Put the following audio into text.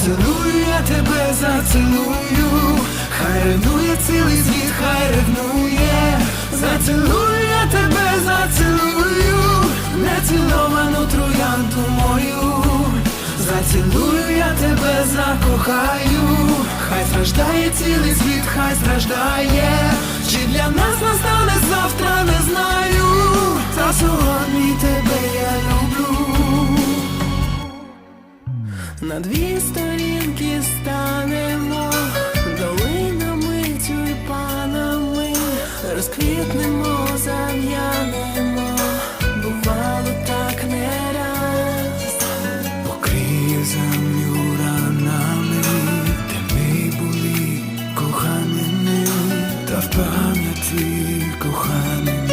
Зацілую я тебе, зацілую, хай ревнує цілий світ, хай ревнує, зацілую я тебе, зацілую, неціловану троянду мою, зацілую я тебе, закохаю, хай страждає цілий світ, хай страждає, чи для нас настане На дві сторінки станемо, долинами тюльпанами розквітнемо, зав'янемо, бувало так не раз, покриє землю ранами, де ми були коханими, та в пам'яті коханими.